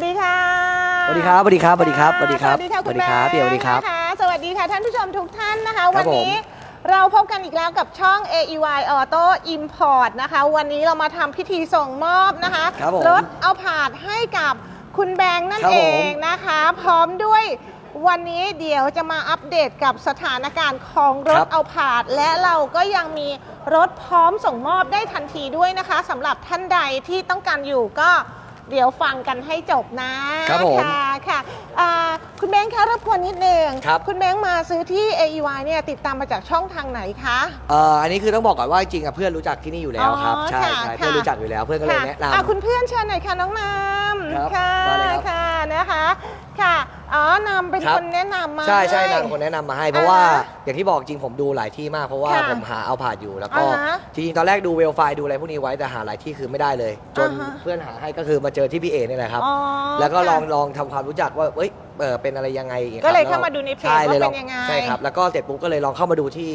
วัสดีค่ะสวัสดีครับสวัสดีครับสวัสดีครับสวัสดีครับสวัสดีค่ะสวัสดีครับณแม่พี่สวัสดีครับนะคะสวัสดีค่ะท่านผู้ชมทุกท่านนะคะครัวับนนี้เราพบกันอีกแล้วกับช่อง AEY Auto Import นะคะ วันนี้เรามาทำพิธีส่งมอบนะคะครับผมรถเอาผาดให้กับคุณแบงค์นั่นครับเอผมงนะคะ พร้อมด้วยวันนี้เดี๋ยวจะมาอัปเดตกับสถานการณ์ของรถเอาผาด และเราก็ยังมีรถพร้อมส่งมอบได้ทันทีด้วยนะคะสำหรับท่านใดที่ต้องการอยู่ก็ เดี๋ยวฟังกันให้จบนะครับผมค่ะ ค่ะอ่าคุณแบงค์คะรบกวนนิดนึงครับ คุณแบงค์มาซื้อที่ AEY เนี่ยติดตามมาจากช่องทางไหนคะ เอ่ออันนี้คือต้องบอกก่อนว่าจริงๆอะเพื่อนรู้จักที่นี่อยู่แล้วครับ อ๋อใช่ค่ะใช่ค่ะ เพื่อนรู้จักอยู่แล้วเพื่อนก็เลยแนะอะนำคุณเพื่อนเชิญหน่อยค่ะน้องนครับำค่ะมาเลยครับ ค่ะนะคะค่ะอ๋อนำเป็นครับคนแนะนำมา ใช่ใช่ห้นางคนแนะนำมาให้ เพราะว่าอ่าฮะอย่างที่บอกจริงผมดูหลายที่มากเพราะว่าค่ะผมหาเอาผ่านอยู่แล้วก็อ่าฮะจริงๆตอนแรกดูเวลไฟล์ดูอะไรพวกนี้ไว้แต่หาหลายที่คือไม่ได้เลย จนอ่าฮะ เพื่อนหาให้ก็คือมาเจอที่พี่เอนี่แหละครับ อ๋อแล้วก็ลองค่ะ ลองทำความรู้จักว่าเอ้ยเออเป็นอะไรยังไงครับก็เลยแวเข้ามาดูในเพจช่ว่าลเป็อนยังไง ใช่ครับ แล้วก็เสร็จปุ๊บก็เลยลองเข้ามาดูที่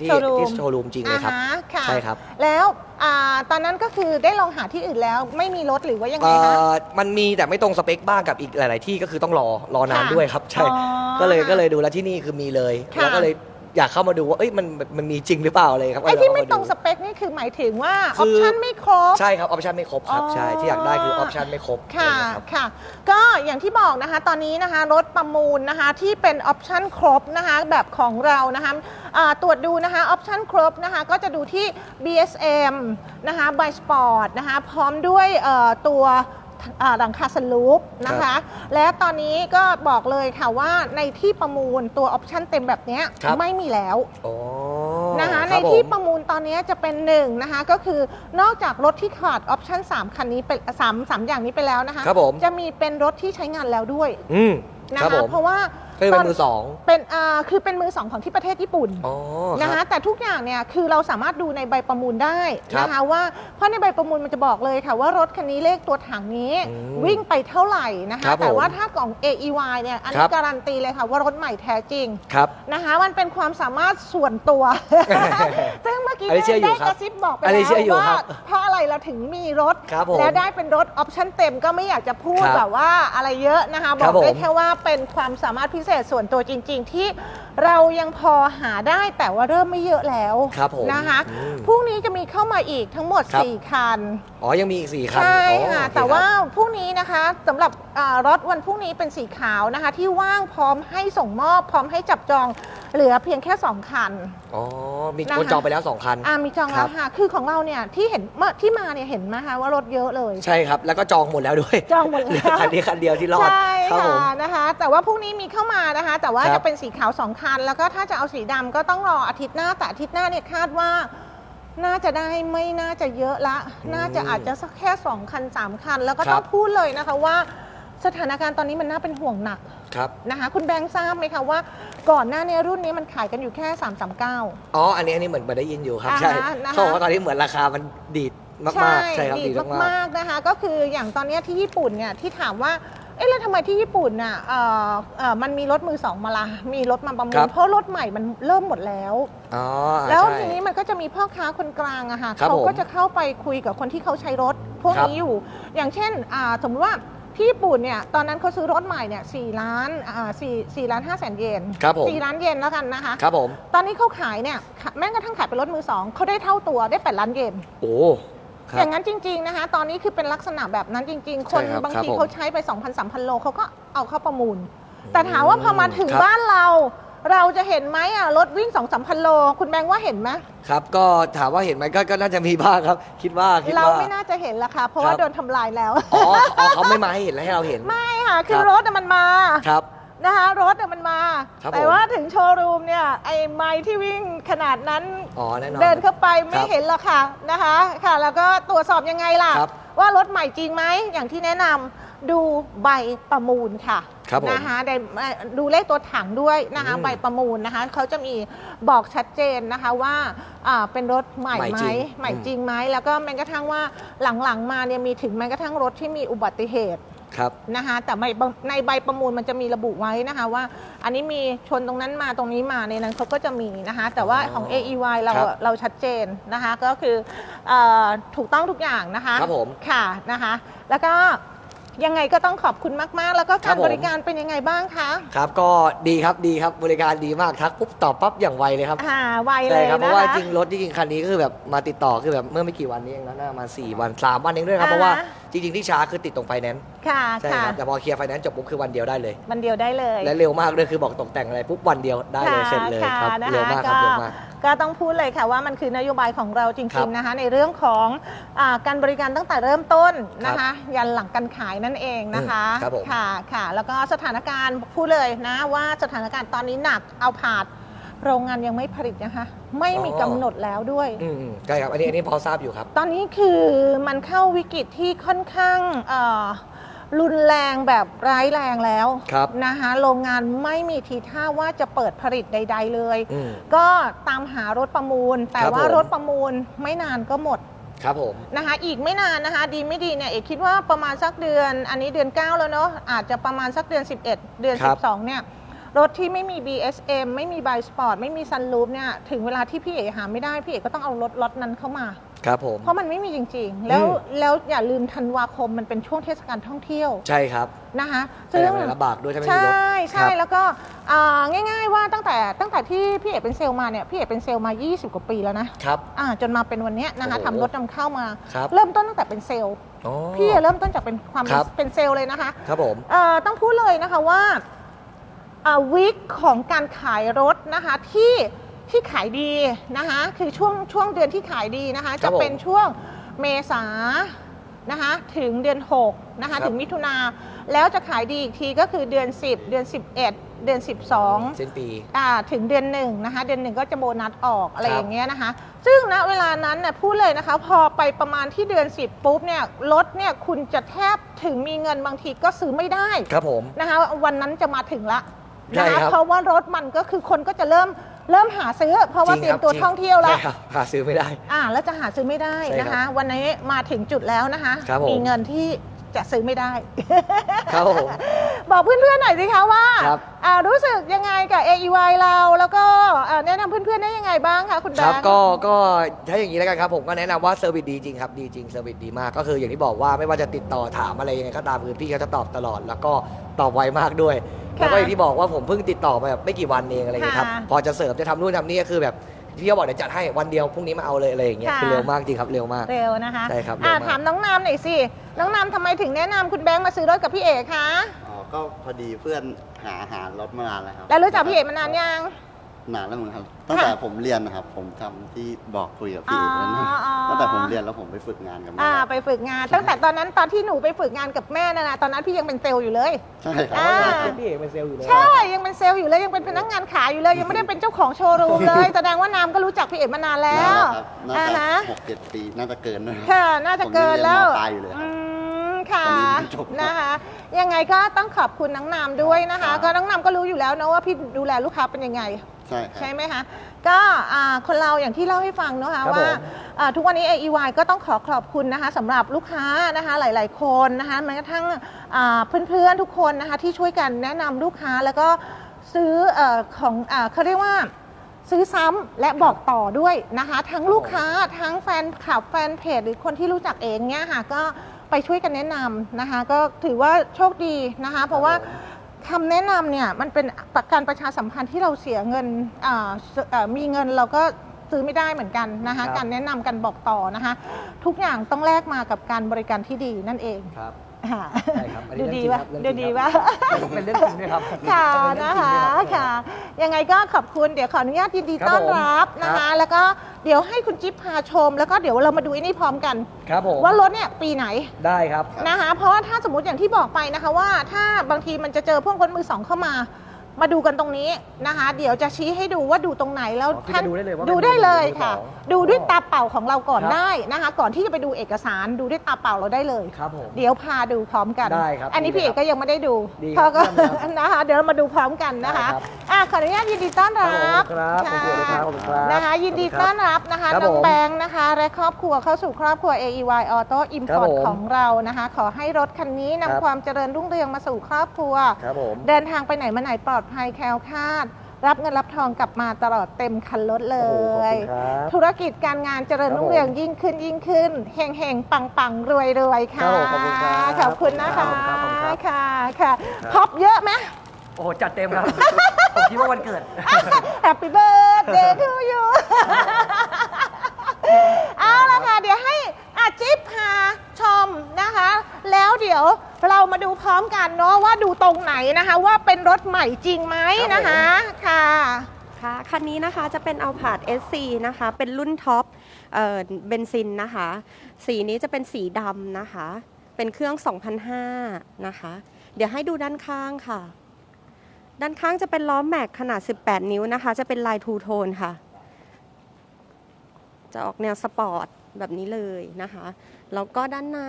ที่โชว์รูม ที่โชว์รูมจริงเลยครับ อ่าฮะค่ะใช่ครับ แล้วอ่าตอนนั้นก็คือได้ลองหาที่อื่นแล้วไม่มีรถหรือว่ายังไงเอ่คะอมันมีแต่ไม่ตรงสเปคบ้างกับอีกหลาย ๆ ที่ก็คือต้องรอรอนานค่ะด้วยครับ ใช่ อ๋อ ก็เลยก็เลยดูแล้วที่นี่คือมีเลย ค่ะ แล้วก็เลย อยากเข้ามาดูว่าเอ้ยมันมันมีจริงหรือเปล่าอะไรครับไอ้ที่ไม่ก็เลยตรงเข้าาสดูเปคนี่คือหมายถึงว่าอคืออปชั่นไม่ครบ ใช่ครับออปชันไม่ครบครับอ๋อใช่ที่อยากได้คือออปชันไม่ครบค่ะอะไรเงี้ยรับค่ะ ก็อย่างที่บอกนะคะตอนนี้นะคะรถประมูลนะคะที่เป็นออปชั่นครบนะคะแบบของเรานะคะอ่าตรวจดูนะคะออปชั่นครบนะคะก็จะดูที่ BSM นะคะ by Sport นะคะพร้อมด้วยเอ่อตัวอ่า หลังคาสลูปนะคะ และตอนนี้ก็บอกเลยค่ะว่าในที่ประมูลตัวออปชั่นเต็มแบบเนี้ยครับไม่มีแล้วอ๋อนะคะคในรับผมที่ประมูลตอนนี้จะเป็นหนึ่งนะคะก็คือนอกจากรถที่ขาดออปชั่น3คันนี้เป็นสามสามอย่างนี้ไปแล้วนะคะครับผมจะมีเป็นรถที่ใช้งานแล้วด้วยอืมนะครับผคะมเพราะว่า ก็คือเป็นมือสองเป็นอ่าคือเป็นมือสองของที่ประเทศญี่ปุ่นอ๋อนะคคะรับแต่ทุกอย่างเนี่ยคือเราสามารถดูในใบประมูลได้ครับนะคะว่าเพราะในใบประมูลมันจะบอกเลยค่ะว่ารถคันนี้เลขตัวถังนี้อืมวิ่งไปเท่าไหร่นะคคะรับผมแต่ว่าถ้าของ AEY เนี่ยอันครันี้บ การันตีเลยค่ะว่ารถใหม่แท้จริง ครับ นะคะมันเป็นความสามารถส่วนตัว ซึ่งเมื่อกี้อันนี้เชื่ออยู่ได้ครับกระซิบบอกไปอันแล้นี้เชื่ออยู่วว่าครับเพราะอะไรเราถึงมีรถ ครับผมแล้วได้เป็นรถออปชั่นเต็มก็ไม่อยากจะพูดครับแบบว่าอะไรเยอะนะคะ บครัอบกได้ผมแค่ว่าเป็นความสามารถพิเศษส่วนตัวจริง ๆ ที่เรายังพอหาได้แต่ว่าเริ่มไม่เยอะแล้วครับผมนะคะอืม พรุ่งนี้จะมีเข้ามาอีกทั้งหมด ครับ 4 คัน อ๋อ ยังมีอีกสี่คันใช่อ๋อค่ะ โอเคแต่รับว่า พรุ่งนี้นะคะสำหรับอ่ารถวันพรุ่งนี้เป็นสีขาวนะคะ ที่ว่างพร้อมให้ส่งมอบพร้อมให้จับจองเหลือเพียงแค่ 2 คัน อ๋อ มีนะคะ คนจองไปแล้วสองคัน อ่ามีจองครัแล้บวค่ะ คือของเราเนี่ยที่เห็นเมื่อที่มาเนี่ยเห็นไหมคะว่ารถเยอะเลย ใช่ครับ แล้วก็จองหมดแล้วด้วยจองหมดแล้ว เหลืคันนี้คันเดียวที่รอดใช่ครับผมค่ะนะคะ แต่ว่าพรุ่งนี้มีเข้ามานะคะ แต่ว่าครับจะเป็นสีขาวสองคัน แล้วก็ถ้าจะเอาสีดำก็ต้องรออาทิตย์หน้าแต่อาทิตย์หน้าเนี่ยคาดว่า น่าจะได้ไม่น่าจะเยอะละ น่าจะอาจจะสักแค่สองคันสามคัน แล้วก็ครับ ต้องพูดเลยนะคะว่า สถานการณ์ตอนนี้มันน่าเป็นห่วงหนักครับ นะคะคุณแบงค์ทราบไหมคะว่า ก่อนหน้านี้รุ่นนี้มันขายกันอยู่แค่ 339 อ๋อ อันนี้อันนี้เหมือนเหมือนได้ยินอยู่ครับ อ่าใช่ฮะนะคะ เขาบอกว่าตอนนี้เหมือนราคามันดีดมากๆ ใช่ครับ ดีดีดดมากมากๆนะคะก็คืออย่างตอนเนี้ยที่ญี่ปุ่นเนี่ยที่ถามว่า เอ๊ะแล้วทำไมที่ญี่ปุ่นน่ะเอ่อเอ่อมันมีรถมือสองมาละมีรถมาประมูครัลบ เพราะรถใหม่มันเริ่มหมดแล้วๆอ๋ออ่าแล้วใช่ ทีนี้มันก็จะมีพ่อค้าคนกลางอะค่ะครับเขาผมก็จะเข้าไปคุยกับคนที่เขาใช้รถพวกครับนี้อยู่ อย่างเช่นอ่าสมมติว่าที่ญี่ปุ่นเนี่ยตอนนั้นเขาซื้อรถใหม่เนี่ยสี่ล้านอ่าสี่สี่ล้านห้าแสนเยนครับผม สี่ล้านเยนแล้วกันนะคะ ครับผม ตอนนี้เขาขายเนี่ยแม้กระทั่งขายเป็นรถมือสองเขาได้เท่าตัวได้แปดล้านเยน โอ้ ครัอบย่างนั้นจริง ๆนะคะ ตอนนี้คือเป็นลักษณะแบบนั้นจริง ๆ คนใช่ครับบางครับทีผมเขาใช้ไป 2,000 3,000 โลเขาก็เอาเข้าประมูล แต่ถามว่าพอมาถึงครับ บ้านเรา เราจะเห็นไหมอะรถวิ่ง 2 3 0 0 0 โล คุณแบงค์ว่าเห็นไหมครับ ก็ถามว่าเห็นไหมก็ก็น่าจะมีบ้างครับ คิดว่าคิดเราว่า ไม่น่าจะเห็นละค่ะ เพราะครับว่าโดนทำลายแล้ว อ๋ออ๋อเขาไม่มาให้เห็นแล้วให้เราเห็น ไม่ค่ะ คือครับ รถอะมันมา ครับ นะคะรถอะมันมา ครับแต่ผมว่าถึงโชว์รูมเนี่ยไอ้ไม้ที่วิ่งขนาดนั้นอ๋อแน่นอนเดินเข้าไปไม่ครับเห็นหรอกค่ะนะคะค่ะ แล้วก็ตรวจสอบยังไงล่ะ ครับว่ารถใหม่จริงไหมอย่างที่แนะนำดูใบประมูลค่ะครับผมนะคะได้เอ่อดูเลขตัวถังด้วยนะคะอืมใบประมูลนะคะเขาจะมีบอกชัดเจนนะคะว่าอ่าเป็นรถใหม่ใหม่ไหมจริงใหม่อืม จริงไหมแล้วก็แม้กระทั่งว่าหลังๆมาเนี่ยมีถึงแม้กระทั่งรถที่มีอุบัติเหตุ ครับ นะคะแต่ใบในใบประมูลมันจะมีระบุไว้นะคะว่า อันนี้มีชนตรงนั้นมาตรงนี้มาในนั้นเขาก็จะมีนะคะแต่ว่าของอ๋อ AEY เราครับเราชัดเจนนะคะก็คือเออถูกต้องทุกอย่างนะคะครับผม ค่ะนะคะแล้วก็ ยังไงก็ต้องขอบคุณมากๆ แล้วก็ครัการบผม บริการเป็นยังไงบ้างคะครับก็ดีครับดีครับบริการดีมากทักปุ๊บตอบปั๊บอย่างไวเลยครับอ่าไวเลใช่ยครับเพนะราะว่าคะ จริงรถที่จริงคันนี้ก็คือแบบมาติดต่อคือแบบเมื่อไม่กี่วันนี้เองนะน่ามา4วัน3วันเองด้วยครับอ่าเพราะว่าจริง ๆ ที่ช้าคือติดตรงไฟแนนซ์ค่ะใช่ค่ะครับแต่พอเคลียร์ไฟแนนซ์จบปุ๊บคือวันเดียวได้เลย มันเดียวได้เลยและเร็วมากด้วยคือบอกตกแต่งอะไรปุ๊บวันเดียวได้เลยเสร็จเลยค่ะครับนะคะเร็วมากครับก็เร็วมากก็ต้องพูดเลยค่ะว่ามันคือนโยบายของเราจครัริบงๆนะคะในเรื่องของอาการบริการตั้งแต่เริ่มต้นนะคะ ยันหลังการขายนั่นเองนะคะอืมครับผม ค่ะค่ะ แล้วก็สถานการณ์พูดเลยนะว่าสถานการณ์ตอนนี้หนักเอาผาดโรงงานยังไม่ผลิตนะคะ ไม่มีกำหนดแล้วด้วย อืมอืมใช่ครับอันนี้อันนี้พอทราบอยู่ครับ ตอนนี้คือมันเข้าวิกฤตที่ค่อนข้างเอ่อ รุนแรงแบบร้ายแรงแล้วครับนะคะโรงงานไม่มีทีท่าว่าจะเปิดผลิตใด ๆ เลย อืม ก็ตามหารถประมูล แต่ครับว่าผม รถประมูลไม่นานก็หมด ครับผม นะคะอีกไม่นานนะคะดีไม่ดีเนี่ยเอกคิดว่าประมาณสักเดือน อันนี้เดือน 9 แล้วเนาะอาจจะประมาณสักเดือน 11 เดือน ครับ 12 เนี่ย รถที่ไม่มี BSM ไม่มี b y Sport ไม่มี Sunroof เนี่ย ถึงเวลาที่พี่เอกหาไม่ได้ พี่เอกก็ต้องเอารถล็อตนั้นเข้ามา ครับผม เพราะมันไม่มีจริงๆ แล้วอืม แล้วอย่าลืมธันวาคมมันเป็นช่วงเทศกาลท่องเที่ยวใช่ครับนะคะใช่ครับลำบากด้วยถ้าไม่ใชมีรถ่ใช่ครับแล้วก็อ่าง่าย ๆ ว่าตั้งแต่ตั้งแต่ที่พี่เอกเป็นเซลล์มาเนี่ยพี่เอกเป็นเซลล์มา 20 กว่าปีแล้วนะครับ อ่าจนมาเป็นวันเนี้ยนะคะโอ้โห ทำรถนำเข้ามา ครับเริ่มต้นตั้งแต่เป็นเซลล์ อ๋อ พี่เริ่มต้นจากเป็นความครับ เป็นเซลล์เลยนะคะครับผม เอ่อต้องพูดเลยนะคะว่าวิกของการขายรถนะคะที่ ที่ขายดีนะคะคือช่วงช่วงเดือนที่ขายดีนะคะครัจะบผมเป็นช่วงเมษานะคะถึงเดือน6นะคะครับถึงมิถุนาแล้วจะขายดีอีกทีก็คือเดือน 10 เดือน 11 เดือน 12สิ้นปีอ่าถึงเดือนหนึ่งนะคะเดือนหนึ่งก็จะโบนัสออกอะไรครับอย่างเงี้ยนะคะ ซึ่งณเวลานั้นเนี่ยพูดเลยนะคะ พอไปประมาณที่เดือน 10 ปุ๊บเนี่ยรถเนี่ยคุณจะแทบถึงมีเงินบางทีก็ซื้อไม่ได้ครับผมนะคะวันนั้นจะมาถึงละใช่นะคะครับเพราะว่ารถมันก็คือคนก็จะเริ่ม เริ่มหาซื้อ เพราะว่าจเตงรียมตัวคบท่องเที่ยวแล้ว ใช่ครับหาซื้อไม่ได้ อ่าแล้วจะหาซื้อไม่ได้ใช่นะครัคะ บวันนี้มาถึงจุดแล้วนะคะ ครับผม มีเงินที่ จะซื้อไม่ได้ ครับผม บอกเพื่อนๆหน่อยสิคะว่าครับอ่ารู้สึกยังไงกับ AEY เรา แล้วก็อ่าแนะนำเพื่อนๆได้ยังไงบ้างคะคุณแบครับงค์ ก็ก็ถ้าอย่างนี้แล้วกันครับผมก็แนะนำว่าเซอร์วิสดีจริงครับดีจริงเซอร์วิสดีมากก็คืออย่างที่บอกว่าไม่ว่าจะติดต่อถามอะไรยังไงก็ตามคือพี่เขาจะตอบตลอด แล้วก็ตอบไวมากด้วย ค่ะแล้วก็อย่างที่บอกว่าผมเพิ่งติดต่อมาแบบไม่กี่วันเองอะไรอย่างเงี้ยครับค่ะ พอจะเสริมจะทำนู่นทำนี่ก็คือแบบ พี่เขาบอกเดี๋ยวจัดให้วันเดียวพรุ่งนี้มาเอาเลยอะไรอย่างเงี้ยค่ะ คือเร็วมากจริงครับเร็วมาก เร็วนะคะใช่ครับอ่าเร็วมาก ถามน้องนามหน่อยสิ น้องนามทำไมถึงแนะนำคุณแบงค์มาซื้อรถกับพี่เอกคะ อ๋อก็พอดีเพื่อนหาหารถมานานแล้วครับแล้วรู้จักพี่เอกมานานยัง นานแล้วเหมือนกันตั้งแต่ผมเรียนนะครับ ผมทำที่บอกคุยกับพี่อ๋อแล้วนะอ๋อ ตั้งแต่ผมเรียนแล้วผมไปฝึกงานกับแม่อ่าไปฝึกงาน ตั้งแต่ตอนนั้นตอนที่หนูไปฝึกงานกับแม่นะนะตอนนั้นพี่ยังเป็นเซลล์อยู่เลย ใช่ครัอ่าบพี่เอกเป็นเซลล์อยู่เลย ใช่ยังเป็นเซลล์อยู่เลยยังเป็นพนักงานขายอยู่เลย ยังไม่ได้เป็นเจ้าของโชว์รูมเลย แสดงว่านามก็รู้จักพี่เอกมานานแล้นานวแล้วครับน่าอ่าจะฮะหกเจ็ดปีน่าจะเกินด้วยค่ะน่าจะเกินแล้วผมยังเรียนมปลายอยู่เลยครับอืมค่ะตอนนี้เรียนจบครับนะคะ ยังไงก็ต้องขอบคุณน้องนามด้วยนะคะครับก็น้องนามก็รู้อยู่แล้วนะว่าพี่ดูแลลูกค้าเป็นยังไง ใช่ครับ ใช่ไหมคะก็อ่าคนเราอย่างที่เล่าให้ฟังเนอะคะครับว่าผม อ่าทุกวันนี้ AEY ก็ต้องขอขอบคุณนะคะสำหรับลูกค้านะคะหลาย ๆ คนนะคะแม้กระทั่งอ่าเพื่อน ๆ ทุกคนนะคะที่ช่วยกันแนะนำลูกค้าแล้วก็ซื้อเออของอาเขาเรียกว่าซื้อซ้ำและบอกต่อด้วยนะคะทั้งลูกค้าทั้งแฟนคลับแฟนเพจหรือคนที่รู้จักเองเนี่ยค่ะก็ไปช่วยกันแนะนำนะคะก็ถือว่าโชคดีนะคะเพราะว่า คำแนะนำเนี่ยมันเป็นการประชาสัมพันธ์ที่เราเสียเงินอ่าเอ่อมีเงินเราก็ซื้อไม่ได้เหมือนกันนะคะครับการแนะนำกันบอกต่อนะคะ ทุกอย่างต้องแลกมากับการบริการที่ดีนั่นเองครับ ค่ะใช่ครับอันดูนี้ดีเรื่องจริงวะครับเรื่องจริงครับดูดีวะเป็นเรื่องจริงด้วยครับค่ะเป็นเรื่องนะจริงคะด้วยรับ ค่ะ ยังไงก็ขอบคุณเดี๋ยวขออนุญาตยินดีครับต้อนผมรับนะครัคะ บ แล้วก็เดี๋ยวให้คุณจิ๊บพาชม แล้วก็เดี๋ยวเรามาดูไอ้นี่พร้อมกัน ครับผมว่ารถเนี่ยปีไหนได้ครับ นะคะ เพราะว่าถ้าสมมติอย่างที่บอกไปนะคะว่าถ้าบางทีมันจะเจอพวกรถมือสองเข้ามา มาดูกันตรงนี้นะคะ เดี๋ยวจะชี้ให้ดูว่าดูตรงไหนแล้วอ๋อคือจะดูได้เลยว่าเป็นดูได้เลยมือสองค่ะดูด้วยตาเปล่าของเราก่อนครับ ได้นะคะ ก่อนที่จะไปดูเอกสารดูด้วยตาเปล่าเราได้เลย ครับผม เดี๋ยวพาดูพร้อมกัน ได้ครับอันนี้ดีพี่เลยเอกก็ยังไม่ได้ดูดีเพราะก็ครับ นะคะ เดี๋ยวเรามาดูพร้อมกันนะคะได้ครับ อะขออนุญาตยินดีต้อนรับครับผมครับขอบคุณครับ นะคะ ยินดีต้อนรับนะคะครับน้องผมแบงค์นะคะ และครอบครัวเข้าสู่ครอบครัว AEY Auto ครับ Import ผมของเรานะคะ ขอให้รถคันนี้ครันำบความเจริญรุ่งเรืองมาสู่ครอบครัว ครับผม เดินทางไปไหนมาไหนปลอดภัยแคล้วคลาด รับเงินรับทองกลับมาตลอดเต็มคันรถเลโอ้โหขอบย คุณครับ ธุรกิจการงานเจริญครับรุ่งเรืองผมยิ่งขึ้นยิ่งขึ้นเฮงเฮงปังปังรวยรวยค่ะ ครับผมขอบคุณครับขอบคุณนะคะขอบคุณครับ ค่ะค่ะพอบเยอะไหม โอ้โหจัดเต็มครับ ผมคิดว่าวันเกิด Happy birthday to you เอาละค่ะ เดี๋ยวให้อาจิ๊บพาชมนะคะ แล้วเดี๋ยวเรามาดูพร้อมกันเนาะว่าดูตรงไหนนะคะ ว่าเป็นรถใหม่จริงไหมนะคะค่ะ ค่ะคันนี้นะคะจะเป็นเอาผาด SC นะคะ เป็นรุ่นท็อปเอ่อเบนซินนะคะ สีนี้จะเป็นสีดำนะคะ เป็นเครื่อง 2005 นะคะ เดี๋ยวให้ดูด้านข้างค่ะ ด้านข้างจะเป็นล้อแม็กขนาด 18 นิ้วนะคะ จะเป็นลายทูโทนค่ะ จะออกแนวสปอร์ตแบบนี้เลยนะคะแล้วก็ด้านใน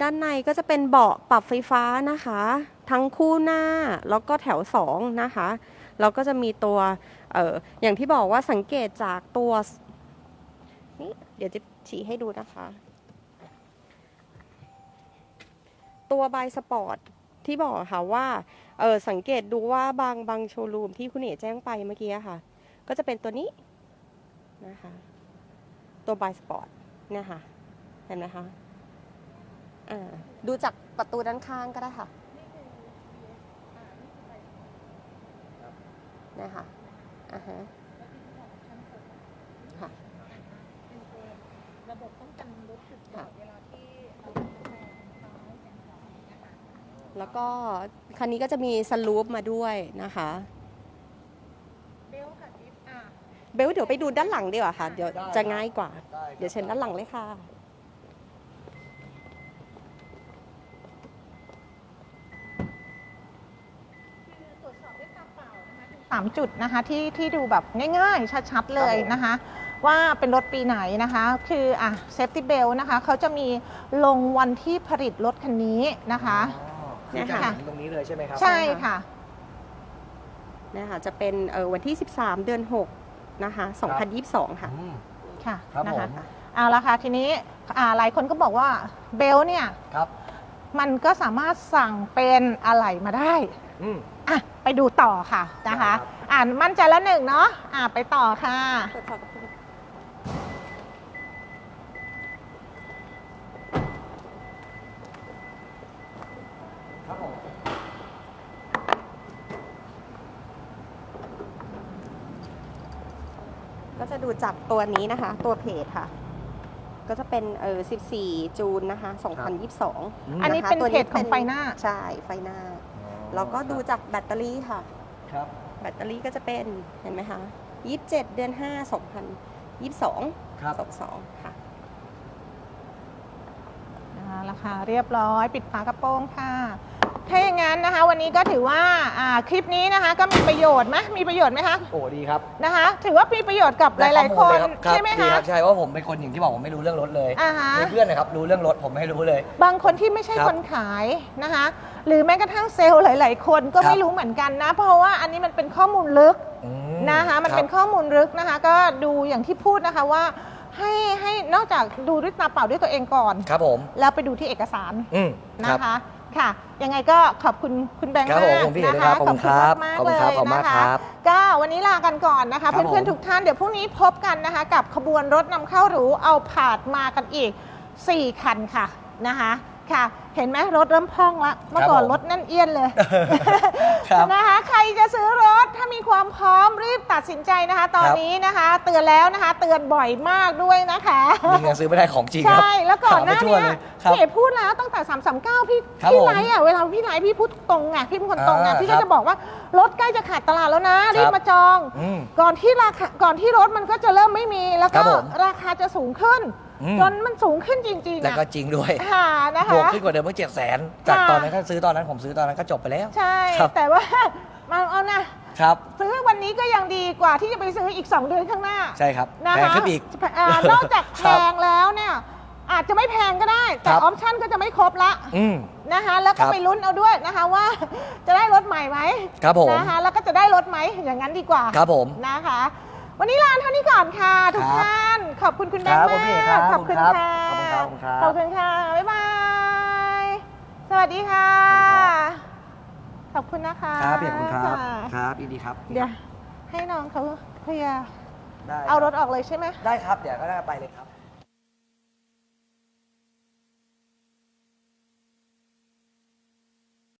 ด้านในก็จะเป็นเบาะปรับไฟฟ้านะคะ ทั้งคู่หน้าแล้วก็แถว2นะคะแล้วก็จะมีตัวเอออย่างที่บอกว่าสังเกตจากตัวนี่เดี๋ยวจะชี้ให้ดูนะคะ ตัวบายสปอร์ตที่บอกค่ะว่าเออสังเกตดูว่าบางบางโชว์รูมที่คุณเอ๋แจ้งไปเมื่อกี้ค่ะ ก็จะเป็นตัวนี้นะคะ ตัวบายสปอร์ตเนี่ยค่ะ เห็นไหมคะอ่าดูจากประตูด้านข้างก็ได้ค่ะนะคะอ่าฮะค่ะระบบป้องกันรถฉุกค่ะเวลาที่แล้วก็คันนี้ก็จะมีสลูปมาด้วยนะคะ เบลค่ะจิ๊บอะ เบลเดี๋ยวไปดูด้านหลังดีกว่าค่ะ เดี๋ยวได้จะง่ายกว่าได้ครับเดี๋ยวเชิญด้านหลังเลยค่ะตรวจสอบด้วยตาเปล่านะคะสามจุดนะคะที่ที่ดูแบบง่ายๆ ชัดๆ เลยนะคะ ว่าเป็นรถปีไหนนะคะ คืออะเซฟตี้เบลนะคะเขาจะมีลงวันที่ผลิตรถคันนี้นะคะอ๋อเนี่คือยจะค่ะเห็นตรงนี้เลยใช่ไหมครับ ใช่ค่ะเนี่ยค่ะจะเป็นเออวันที่ 13 เดือน 6 นะคะ2022 ค่ะ อืม ค่ะครับนะผคะม เอาละค่ะทีนี้อ่าหลายคนก็บอกว่าเบลเนี่ยครับมันก็สามารถสั่งเป็นอะไหล่มาได้อืม อะไปดูต่อค่ะนะคะได้ครับอ่านมั่นใจแล้วหนึ่งเนาะอะไปต่อค่ะ ตรวจสอบกับคุณ จะดูจากตัวนี้นะคะ ตัวเพจค่ะ ก็จะเป็นเออ14 จูนนะคะ2022อันนี้ะคะเป็นตัวเพจของไฟหน้า ใช่ไฟหน้า แล้วก็ดูจากแบตเตอรี่ค่ะ ครับแบตเตอรี่ก็จะเป็นเห็นไหมคะ 27 เดือน 5 2022 ครับ 22ค่ะนะคะราคาเรียบร้อยปิดฝากระโปรงค่ะ ถ้าอย่างนั้นนะคะ วันนี้ก็ถือว่าอ่าคลิปนี้นะคะ ก็มีประโยชน์ไหมมีประโยชน์ไหมคะโอ้ดีครับนะคะ ถือว่ามีประโยชน์กับหได้ลาย ๆ คนข้อลรับใช่ไหมดีคะ รับใช่เพราะผมเป็นคนอย่างที่บอกผมไม่รู้เรื่องรถเลยอ่าฮะ มีเพื่อนนะครับรู้เรื่องรถผมไม่รู้เลย บางคนที่ไม่ใช่ครับคนขายนะคะ หรือแม้กระทั่งเซลล์หลาย ๆ คนก็ครับ ไม่รู้เหมือนกันนะ เพราะว่าอันนี้มันเป็นข้อมูลลึกอืนะคะมันรับเป็นข้อมูลลึกนะคะ ก็ดูอย่างที่พูดนะคะว่า ให้ให้นอกจากดูด้วยตาเปล่าด้วยตัวเองก่อน ครับผม แล้วไปดูที่เอกสารอืมคนะรับ คะ ค่ะ ยังไงก็ขอบคุณคุณแบงค์ครับมากผมพี่เอ๋นะด้วยครัคะบขอบคุณครับมากขอบๆคุเลณครับยขอบคุณนะมากคะครับก็วันนี้ลากันก่อนนะคะ ครับเพื่อนผมๆทุกท่านเดี๋ยวพรุ่งนี้พบกันนะคะ กับขบวนรถนำเข้าหรูเอาผาดมากันอีก 4 คันค่ะนะคะ ค่ะ เห็นไหมรถเริ่มพองละเมื่อก่อนผมรถแน่นเอียนเลยครับ นะคะ ใครจะซื้อรถถ้ามีความพร้อมรีบตัดสินใจนะคะ ตอนครับนี้นะคะ เตือนแล้วนะคะ เตือนบ่อยมากด้วยนะคะ มีเงินซื้อไม่ได้ของจริงครับใช่แล้วก่อนหน้าหไปทั่วเนี้เลยยครับพี่เอ๋พูดแล้วตั้งแต่ 339 พี่ครับพี่ผมไลฟ์อะเวลาพี่ไลฟ์พี่พูดตรงไงพี่เป็นคนตรงไงอ่าพี่ครัก็บจะบอกว่ารถใกล้จะขาดตลาดแล้วนะรีบครับมาจอง อืมก่อนที่ราคาก่อนที่รถมันก็จะเริ่มไม่มีแล้วครัก็บผมราคาจะสูงขึ้น อืม จนมันสูงขึ้นจริงๆแล้วอะก็จริงด้วย ค่ะนะบวกคะ ขึ้นกว่าเดิมเมื่อเจ็ดแสนจากค่ะ ตอนนั้นถ้าซื้อตอนนั้นผมซื้อตอนนั้นก็จบไปแล้ว ใช่ ครับ แต่ว่ามาเอานะ ครับ ซื้อวันนี้ก็ยังดีกว่าที่จะไปซื้ออีก 2 เดือนข้างหน้าใช่ครับนะแพงคะขึ้นอีกอ่านอกจากแพครับงแล้วเนี่ยอาจจะไม่แพงก็ได้ แต่ครัอบ อปชั่นก็จะไม่ครบละอืม นะคะ แล้วคก็รับไปลุ้นเอาด้วยนะคะว่า จะได้รถใหม่ไหมครับผม นะคะแล้วก็จะได้รถไหมอย่างนั้นดีกว่าครับผม นะคะ วันนี้ลาเท่านี้ก่อนค่ะ ทุกครับท่าน ขอบคุณคุณแบคงรับค์ผมพี่เอกมากครับขอบคุณขอบค่ะคุณครับขอบคุณครับขอบคุณค่ะบ๊ายบาย สวัสดีค่ะ ขอบคุณนะคะครับเพียรคุณครับะครับยินดีครับเดี๋ยวให้น้องเขาเคลียร์ได้เอารถออกเลยใช่ไหม ได้ครับเดี๋ยวก็ได้ไปเลยครับ